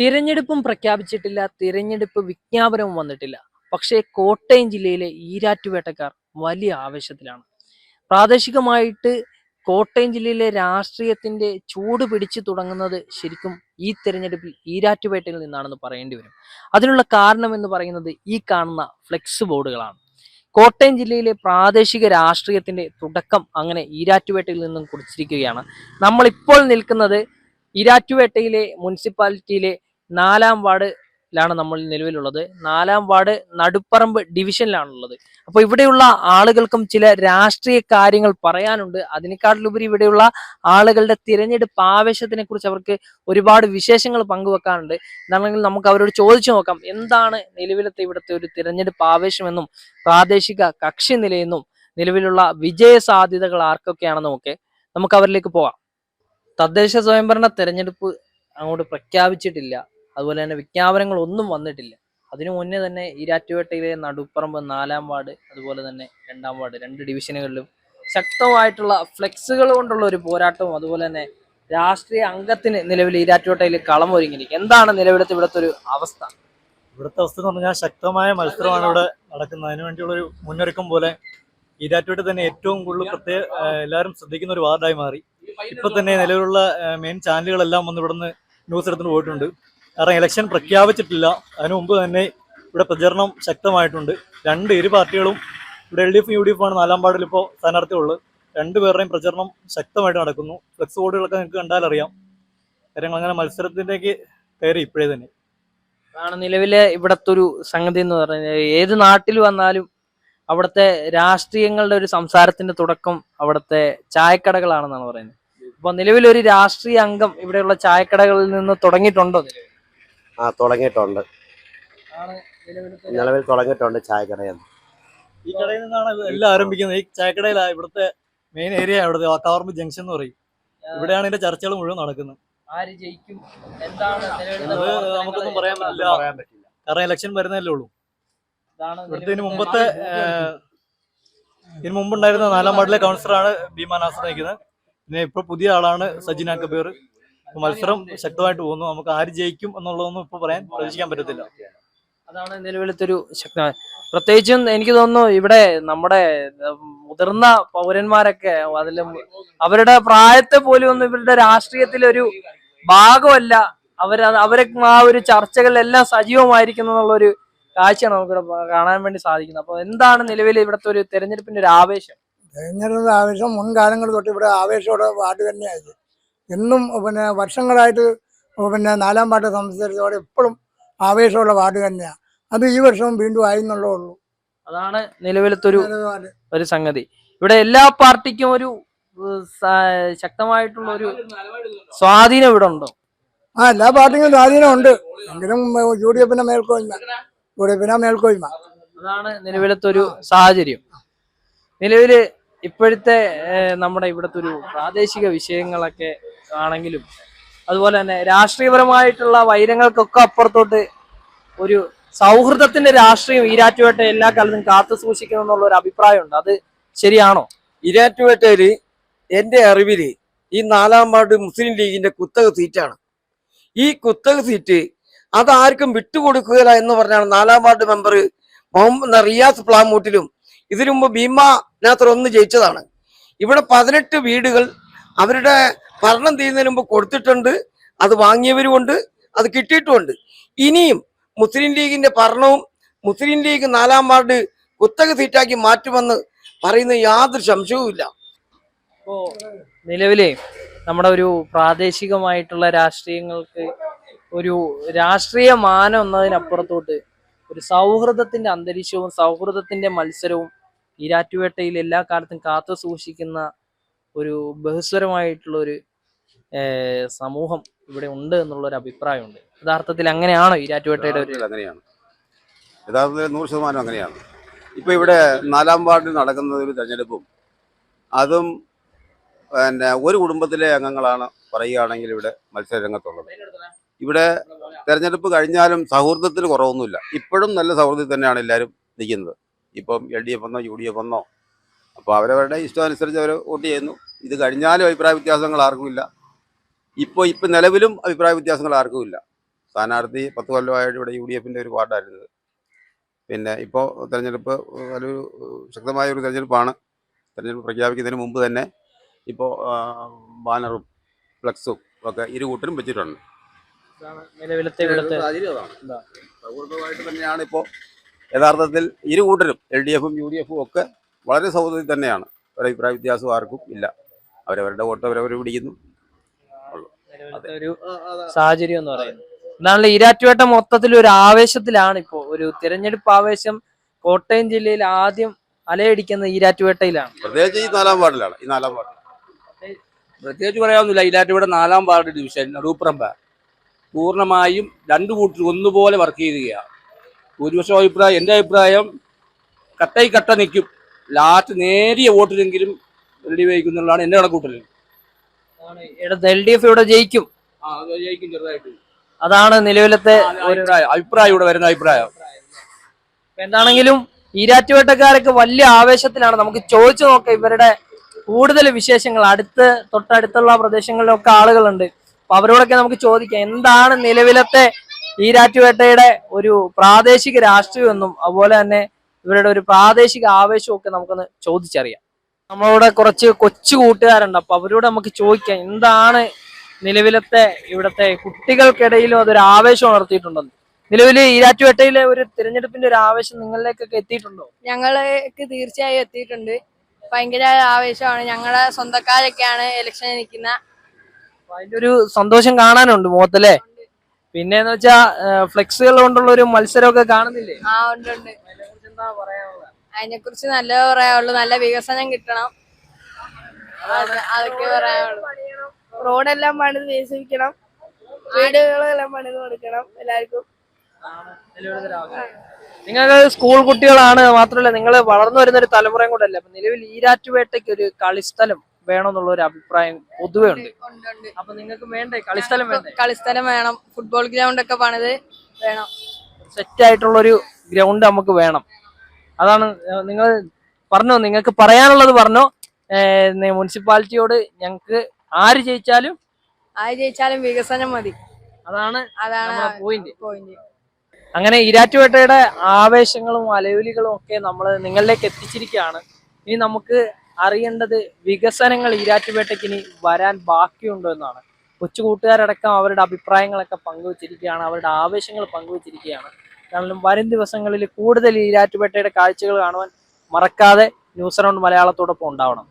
തിരഞ്ഞെടുപ്പും പ്രഖ്യാപിച്ചിട്ടില്ല തിരഞ്ഞെടുപ്പ് വിജ്ഞാപനവും വന്നിട്ടില്ല. പക്ഷേ കോട്ടയം ജില്ലയിലെ ഈരാറ്റുപേട്ടക്കാർ വലിയ ആവേശത്തിലാണ്. പ്രാദേശികമായിട്ട് കോട്ടയം ജില്ലയിലെ രാഷ്ട്രീയത്തിന്റെ ചൂട് പിടിച്ചു തുടങ്ങുന്നത് ശരിക്കും ഈ തിരഞ്ഞെടുപ്പിൽ ഈരാറ്റുപേട്ടയിൽ നിന്നാണെന്ന് പറയേണ്ടി വരും. അതിനുള്ള കാരണം എന്ന് പറയുന്നത് ഈ കാണുന്ന ഫ്ലെക്സ് ബോർഡുകളാണ്. കോട്ടയം ജില്ലയിലെ പ്രാദേശിക രാഷ്ട്രീയത്തിന്റെ തുടക്കം അങ്ങനെ ഈരാറ്റുപേട്ടയിൽ നിന്നും കുറിച്ചിരിക്കുകയാണ്. നമ്മളിപ്പോൾ നിൽക്കുന്നത് ഈരാറ്റുപേട്ടയിലെ മുനിസിപ്പാലിറ്റിയിലെ നാലാം വാർഡിലാണ് നമ്മൾ നിലവിലുള്ളത്. നാലാം വാർഡ് നടുപ്പറമ്പ് ഡിവിഷനിലാണുള്ളത്. അപ്പോൾ ഇവിടെയുള്ള ആളുകൾക്കും ചില രാഷ്ട്രീയ കാര്യങ്ങൾ പറയാനുണ്ട്. അതിനേക്കാട്ടിലുപരി ഇവിടെയുള്ള ആളുകളുടെ തിരഞ്ഞെടുപ്പ് ആവേശത്തിനെ കുറിച്ച് അവർക്ക് ഒരുപാട് വിശേഷങ്ങൾ പങ്കുവെക്കാനുണ്ട്. എന്നാണെങ്കിൽ നമുക്ക് അവരോട് ചോദിച്ചു നോക്കാം. എന്താണ് നിലവിലത്തെ ഇവിടുത്തെ ഒരു തിരഞ്ഞെടുപ്പ് ആവേശമെന്നും പ്രാദേശിക കക്ഷി നിലയെന്നും നിലവിലുള്ള വിജയ സാധ്യതകൾ ആർക്കൊക്കെയാണെന്നും ഒക്കെ നമുക്ക് അവരിലേക്ക് പോകാം തദ്ദേശ സ്വയംഭരണ തെരഞ്ഞെടുപ്പ് അങ്ങോട്ട് പ്രഖ്യാപിച്ചിട്ടില്ല. അതുപോലെ തന്നെ വിജ്ഞാപനങ്ങൾ ഒന്നും വന്നിട്ടില്ല. അതിനു മുന്നേ തന്നെ ഈരാറ്റുപേട്ടയിലെ നടുപ്പറമ്പ് നാലാം വാർഡ് അതുപോലെ തന്നെ രണ്ടാം വാർഡ് രണ്ട് ഡിവിഷനുകളിലും ശക്തമായിട്ടുള്ള ഫ്ലെക്സുകൾ കൊണ്ടുള്ള ഒരു പോരാട്ടവും അതുപോലെ തന്നെ രാഷ്ട്രീയ അംഗത്തിന് നിലവിൽ ഈരാറ്റുപേട്ടയിൽ കളം ഒരുങ്ങിയിരിക്കും എന്താണ് നിലവിലത്തെ ഇവിടുത്തെ ഒരു അവസ്ഥ? ഇവിടുത്തെ അവസ്ഥ എന്ന് പറഞ്ഞാൽ ശക്തമായ മത്സരമാണ് ഇവിടെ നടക്കുന്നത്. അതിനു വേണ്ടിയുള്ള ഒരു മുന്നൊരുക്കം പോലെ ഈരാറ്റുപേട്ട തന്നെ ഏറ്റവും കൂടുതൽ പ്രത്യേക എല്ലാവരും ശ്രദ്ധിക്കുന്ന ഒരു വാർഡായി മാറി. ഇപ്പൊ തന്നെ നിലവിലുള്ള മെയിൻ ചാനലുകളെല്ലാം വന്ന് ഇവിടുന്ന് ന്യൂസ് എടുത്തിട്ട് പോയിട്ടുണ്ട്. കാരണം ഇലക്ഷൻ പ്രഖ്യാപിച്ചിട്ടില്ല. അതിനു മുമ്പ് തന്നെ ഇവിടെ പ്രചരണം ശക്തമായിട്ടുണ്ട്. രണ്ട് ഇരു പാർട്ടികളും ഇവിടെ L D F U D F ആണ് നാലാം പാടിൽ ഇപ്പോൾ സ്ഥാനാർത്ഥികളുള്ളത് രണ്ടുപേരുടെയും പ്രചരണം ശക്തമായിട്ട് നടക്കുന്നു. ഫ്ലെക്സ് ബോർഡുകളൊക്കെ നിങ്ങൾക്ക് കണ്ടാലറിയാം കാര്യങ്ങൾ അങ്ങനെ മത്സരത്തിലേക്ക് കയറി ഇപ്പോഴേ തന്നെ. ആണ് നിലവിലെ ഇവിടത്തെ ഒരു സംഗതി എന്ന് പറഞ്ഞാൽ ഏത് നാട്ടിൽ വന്നാലും അവിടുത്തെ രാഷ്ട്രീയങ്ങളുടെ ഒരു സംസാരത്തിന്റെ തുടക്കം അവിടുത്തെ ചായക്കടകളാണെന്നാണ് പറയുന്നത്. അപ്പൊ നിലവിലൊരു രാഷ്ട്രീയ അംഗം ഇവിടെയുള്ള ചായക്കടകളിൽ നിന്ന് തുടങ്ങിയിട്ടുണ്ടോ നിലവിൽ? ആ തുടങ്ങിയിട്ടുണ്ട്. നിലവിൽ തുടങ്ങിയിട്ടുണ്ട് ചായക്കടയിൽ ഈ കടയിൽ നിന്നാണ് എല്ലാം ആരംഭിക്കുന്നത്. ഈ ചായക്കടയിലാണ് ഇവിടുത്തെ മെയിൻ ഏരിയ ഇവിടുത്തെ വാക്കാവർമ്പ് ജംഗ്ഷൻ എന്ന് പറയും. ഇവിടെയാണ് ഇതിന്റെ ചർച്ചകൾ മുഴുവൻ നടക്കുന്നത്. ആര് ജയിക്കും? എന്താണ് അത് നമുക്കൊന്നും പറയാൻ പറ്റില്ല. പറയാൻ പറ്റില്ല. കാരണം ഇലക്ഷൻ വരുന്നതല്ലേ ഉള്ളൂ. ഇതാണ് ഇവിടുത്തെ ഇതിന് മുമ്പത്തെ ഇതിന് മുമ്പുണ്ടായിരുന്ന നാലാം വാർഡിലെ കൗൺസിലറാണ് ഭീമാ നാസർ നയിക്കുന്നത് പിന്നെ ഇപ്പൊ പുതിയ ആളാണ് സജിന കബീർ മത്സരം ശക്തമായിട്ട് പോകുന്നു. നമുക്ക് ആര് ജയിക്കും എന്നുള്ളതൊന്നും ഇപ്പൊ പറയാൻ പ്രതീക്ഷിക്കാൻ പറ്റത്തില്ല. അതാണ് നിലവിലത്തെ ഒരു ശക്തമായ പ്രത്യേകിച്ചും എനിക്ക് തോന്നുന്നു ഇവിടെ നമ്മുടെ മുതിർന്ന പൗരന്മാരൊക്കെ അതിലും അവരുടെ പ്രായത്തെ പോലും ഒന്നും ഇവരുടെ രാഷ്ട്രീയത്തിലൊരു ഭാഗമല്ല. അവർ അവരെ ആ ഒരു ചർച്ചകളിലെല്ലാം സജീവമായിരിക്കുന്നു എന്നുള്ളൊരു കാഴ്ചയാണ് നമുക്കിവിടെ കാണാൻ വേണ്ടി സാധിക്കുന്നത്. അപ്പൊ എന്താണ് നിലവിൽ ഇവിടുത്തെ ഒരു തെരഞ്ഞെടുപ്പിന്റെ ഒരു ആവേശം? തെരഞ്ഞെടുപ്പ് ആവേശം മുൻകാലങ്ങൾ തൊട്ട് ഇവിടെ ആവേശത്തോടെ വാർഡ് തന്നെയായിരുന്നു എന്നും പിന്നെ വർഷങ്ങളായിട്ട് പിന്നെ നാലാം പാട്ട് സംബന്ധിച്ചിടത്തോടെ എപ്പോഴും ആവേശമുള്ള പാട്ട് തന്നെയാണ് അത് ഈ വർഷവും വീണ്ടും ആയി എന്നുള്ളേ ഉള്ളൂ. അതാണ് നിലവിലത്തെ ഒരു ഒരു സംഗതി. ഇവിടെ എല്ലാ പാർട്ടിക്കും ഒരു ശക്തമായിട്ടുള്ള ഒരു സ്വാധീനം ഇവിടെ ഉണ്ടോ? ആ എല്ലാ പാർട്ടിക്കും സ്വാധീനമുണ്ട് എങ്കിലും യു ഡി എഫിന്റെ മേൽക്കോയ്മ യു ഡി എഫിന്റെ മേൽക്കോയ്മ. അതാണ് നിലവിലത്തെ ഒരു സാഹചര്യം. നിലവിൽ ഇപ്പോഴത്തെ നമ്മുടെ ഇവിടുത്തെ ഒരു പ്രാദേശിക വിഷയങ്ങളൊക്കെ ആണെങ്കിലും. അതുപോലെ തന്നെ രാഷ്ട്രീയപരമായിട്ടുള്ള വൈരങ്ങൾക്കൊക്കെ അപ്പുറത്തോട്ട് ഒരു സൗഹൃദത്തിന്റെ രാഷ്ട്രീയം ഈരാറ്റുപേട്ട എല്ലാ കാലത്തും കാത്തു സൂക്ഷിക്കണം എന്നുള്ള ഒരു അഭിപ്രായമുണ്ട്. അത് ശരിയാണോ? ഇരാറ്റുപേട്ടയിൽ എന്റെ അറിവിൽ ഈ നാലാം വാർഡ് മുസ്ലിം ലീഗിന്റെ കുത്തക സീറ്റാണ്. ഈ കുത്തക സീറ്റ് അതാർക്കും വിട്ടുകൊടുക്കുകയില്ല എന്ന് പറഞ്ഞാണ് നാലാം വാർഡ് മെമ്പർ മുഹമ്മദ് റിയാസ് പ്ലാമൂട്ടിലും ഇതിനു മുമ്പ് ഭീമ ഒന്ന് ജയിച്ചതാണ്. ഇവിടെ പതിനെട്ട് വീടുകൾ അവരുടെ ഭരണം തീരുന്നതിന് മുമ്പ് കൊടുത്തിട്ടുണ്ട് അത് വാങ്ങിയവരുമുണ്ട് അത് കിട്ടിയിട്ടുമുണ്ട്. ഇനിയും മുസ്ലിം ലീഗിന്റെ ഭരണവും മുസ്ലിം ലീഗ് നാലാം വാർഡ് കുത്തക സീറ്റാക്കി മാറ്റുമെന്ന് പറയുന്ന യാതൊരു സംശയവുമില്ല നിലവിലെ നമ്മുടെ ഒരു പ്രാദേശികമായിട്ടുള്ള രാഷ്ട്രീയങ്ങൾക്ക് ഒരു രാഷ്ട്രീയ മാനം എന്നതിനപ്പുറത്തോട്ട് ഒരു സൗഹൃദത്തിന്റെ അന്തരീക്ഷവും സൗഹൃദത്തിന്റെ മത്സരവും ഈരാറ്റുപേട്ടയിൽ എല്ലാ കാലത്തും കാത്തു സൂക്ഷിക്കുന്ന ഒരു ബഹുസ്വരമായിട്ടുള്ള ഒരു സമൂഹം ഇവിടെ ഉണ്ട് എന്നുള്ളൊരു അഭിപ്രായമുണ്ട്. യഥാർത്ഥത്തിൽ അങ്ങനെയാണോ ഈരാറ്റുപേട്ടയുടെ ഒരു അങ്ങനെയാണ്. യഥാർത്ഥത്തിൽ നൂറ് ശതമാനം അങ്ങനെയാണ്. ഇപ്പൊ ഇവിടെ നാലാം വാർഡിൽ നടക്കുന്ന ഒരു തെരഞ്ഞെടുപ്പും അതും പിന്നെ ഒരു കുടുംബത്തിലെ അംഗങ്ങളാണ് പറയുകയാണെങ്കിൽ ഇവിടെ മത്സരരംഗത്തുള്ളത്. ഇവിടെ തെരഞ്ഞെടുപ്പ് കഴിഞ്ഞാലും സൗഹൃദത്തിന് കുറവൊന്നുമില്ല. ഇപ്പോഴും നല്ല സൗഹൃദത്തിൽ തന്നെയാണ് എല്ലാവരും നിൽക്കുന്നത്. ഇപ്പം എൽ ഡി എഫ് എന്നോ യു ഡി എഫ് എന്നോ അപ്പോൾ അവരവരുടെ ഇഷ്ടമനുസരിച്ച് അവർ വോട്ട് ചെയ്യുന്നു. ഇത് കഴിഞ്ഞാലും അഭിപ്രായ വ്യത്യാസങ്ങൾ ആർക്കുമില്ല ഇപ്പോൾ ഇപ്പോൾ ഇപ്പം നിലവിലും അഭിപ്രായ വ്യത്യാസങ്ങൾ ആർക്കുമില്ല സ്ഥാനാർത്ഥി പത്ത് കൊല്ലമായിട്ട് ഇവിടെ യു ഡി എഫിന്റെ ഒരു പാർട്ടായിരുന്നത് പിന്നെ ഇപ്പോൾ തെരഞ്ഞെടുപ്പ് ഒരു ശക്തമായ ഒരു തെരഞ്ഞെടുപ്പാണ്. തെരഞ്ഞെടുപ്പ് പ്രഖ്യാപിക്കുന്നതിന് മുമ്പ് തന്നെ ഇപ്പോൾ ബാനറും ഫ്ലക്സും ഒക്കെ ഇരു കൂട്ടരും വെച്ചിട്ടുണ്ട്. തന്നെയാണ് ഇപ്പോൾ യഥാർത്ഥത്തിൽ ഇരു കൂട്ടരും എൽ ഡി എഫും യു ഡി എഫും ഒക്കെ വളരെ സൗഹൃദത്തിൽ തന്നെയാണ്. ഒരു അഭിപ്രായ വ്യത്യാസം ആർക്കും ഇല്ല. അവരവരുടെ വോട്ട് അവരവർ പിടിക്കുന്നു. ഒരു സാഹചര്യം എന്ന് പറയുന്നത്. എന്നാണല്ലോ ഈരാറ്റുപേട്ട മൊത്തത്തിൽ ഒരു ആവേശത്തിലാണ് ഇപ്പോ ഒരു തിരഞ്ഞെടുപ്പ് ആവേശം കോട്ടയം ജില്ലയിൽ ആദ്യം അലയടിക്കുന്ന ഈരാറ്റുപേട്ടയിലാണ്. പ്രത്യേകിച്ച് ഈ നാലാം വാർഡിലാണ്. ഈ നാലാം വാർഡ്. പ്രത്യേകിച്ച് പറയാവുന്നില്ല ഈരാറ്റുപേട്ട നാലാം വാർഡ് ഡിവിഷൻ നെടൂപ്പറമ്പ പൂർണമായും രണ്ടു കൂട്ടർ ഒന്നുപോലെ വർക്ക് ചെയ്യുകയാണ്. ഭൂരിപക്ഷം അഭിപ്രായം എന്റെ അഭിപ്രായം കട്ടൈ കട്ട നിൽക്കും. ലാസ്റ്റ് നേരിയ വോട്ടിലെങ്കിലും എൽ ഡി എഫ് ജയിക്കുന്നുള്ളതാണ് എന്റെ കണക്കൂട്ടൽ. എൽ ഡി എഫ് ഇവിടെ ജയിക്കും. ചെറുതായിട്ട്. അതാണ് നിലവിലത്തെ അഭിപ്രായം. ഇവിടെ വരുന്ന അഭിപ്രായം. എന്താണെങ്കിലും ഈരാറ്റുപേട്ടക്കാരൊക്കെ വലിയ ആവേശത്തിലാണ്. നമുക്ക് ചോദിച്ചു നോക്കാം ഇവരുടെ കൂടുതൽ വിശേഷങ്ങൾ. അടുത്ത് തൊട്ടടുത്തുള്ള പ്രദേശങ്ങളിലൊക്കെ ആളുകളുണ്ട്. അപ്പൊ അവരോടൊക്കെ നമുക്ക് ചോദിക്കാം എന്താണ് നിലവിലത്തെ ഈരാറ്റുപേട്ടയുടെ ഒരു പ്രാദേശിക രാഷ്ട്രീയം എന്നും അതുപോലെ തന്നെ ഇവരുടെ ഒരു പ്രാദേശിക ആവേശമൊക്കെ നമുക്കൊന്ന് ചോദിച്ചറിയാം. നമ്മളിവിടെ കുറച്ച് കൊച്ചു കൂട്ടുകാരുണ്ട്. അപ്പൊ അവരോട് നമുക്ക് ചോദിക്കാം എന്താണ് നിലവിലത്തെ ഇവിടുത്തെ കുട്ടികൾക്കിടയിലും അതൊരു ആവേശം ഉണർത്തിയിട്ടുണ്ടെന്ന് നിലവിൽ ഈരാറ്റുപേട്ടയിലെ ഒരു തിരഞ്ഞെടുപ്പിന്റെ ഒരു ആവേശം നിങ്ങളിലേക്കൊക്കെ എത്തിയിട്ടുണ്ടോ? ഞങ്ങൾക്ക് തീർച്ചയായും എത്തിയിട്ടുണ്ട്. ഭയങ്കര ആവേശമാണ്. ഞങ്ങളെ സ്വന്തക്കാരൊക്കെയാണ് ഇലക്ഷൻ നിൽക്കുന്ന. അതിന്റെ ഒരു സന്തോഷം കാണാനുണ്ട് മുഖത്തല്ലേ പിന്നെന്ന് വെച്ചാ ഫ്ലെക്സുകൾ കൊണ്ടുള്ള ഒരു മത്സരമൊക്കെ കാണുന്നില്ലേ? ആ ഉണ്ട് ഉണ്ട്. എന്താ പറയാനുള്ളത് അതിനെ കുറിച്ച് നല്ല പറയാനുള്ളൂ നല്ല വികസനം കിട്ടണം. അത് അതൊക്കെ പറയാനുള്ളൂ. റോഡെല്ലാം പണിത് വികസിപ്പിക്കണം. വീടുകളെല്ലാം പണിത് കൊടുക്കണം എല്ലാവർക്കും. നിങ്ങൾക്ക് സ്കൂൾ കുട്ടികളാണ് മാത്രമല്ല നിങ്ങൾ വളർന്നു വരുന്ന ഒരു തലമുറയും കൂടെ അല്ലേ? അപ്പൊ നിലവിൽ ഈരാറ്റുപേട്ടയ്ക്ക് ഒരു കളിസ്ഥലം വേണമെന്നുള്ള ഒരു അഭിപ്രായം പൊതുവെ ഉണ്ട്. അപ്പൊ നിങ്ങൾക്ക് വേണ്ടേ? കളിസ്ഥലം വേണ്ടേ? കളിസ്ഥലം വേണം. ഫുട്ബോൾ ഗ്രൗണ്ട് ഒക്കെ പണിത് വേണം. സെറ്റ് ആയിട്ടുള്ള ഒരു ഗ്രൗണ്ട് നമുക്ക് വേണം. അതാണ് നിങ്ങൾ പറഞ്ഞോ നിങ്ങൾക്ക് പറയാനുള്ളത് പറഞ്ഞോ. മുനിസിപ്പാലിറ്റിയോട് ഞങ്ങൾക്ക് ആര് ജയിച്ചാലും ആര് ജയിച്ചാലും വികസനം മതി. അതാണ് അതാണ് പോയിന്റ് പോയിന്റ് അങ്ങനെ ഈരാറ്റുപേട്ടയുടെ ആവേശങ്ങളും അലവിലികളും ഒക്കെ നമ്മൾ നിങ്ങളിലേക്ക് എത്തിച്ചിരിക്കുകയാണ്. ഇനി നമുക്ക് അറിയേണ്ടത് വികസനങ്ങൾ ഈരാറ്റുപേട്ടയ്ക്ക് ഇനി വരാൻ ബാക്കിയുണ്ടോ എന്നാണ്. കൊച്ചു കൂട്ടുകാരടക്കം അവരുടെ അഭിപ്രായങ്ങളൊക്കെ പങ്കുവച്ചിരിക്കുകയാണ് അവരുടെ ആവേശങ്ങൾ പങ്കുവച്ചിരിക്കുകയാണ്. കാരണം വരും ദിവസങ്ങളിൽ കൂടുതൽ ഈരാറ്റുപേട്ടയുടെ കാഴ്ചകൾ കാണുവാൻ മറക്കാതെ ന്യൂസ് റൗണ്ട് മലയാളത്തോടൊപ്പം ഉണ്ടാവണം.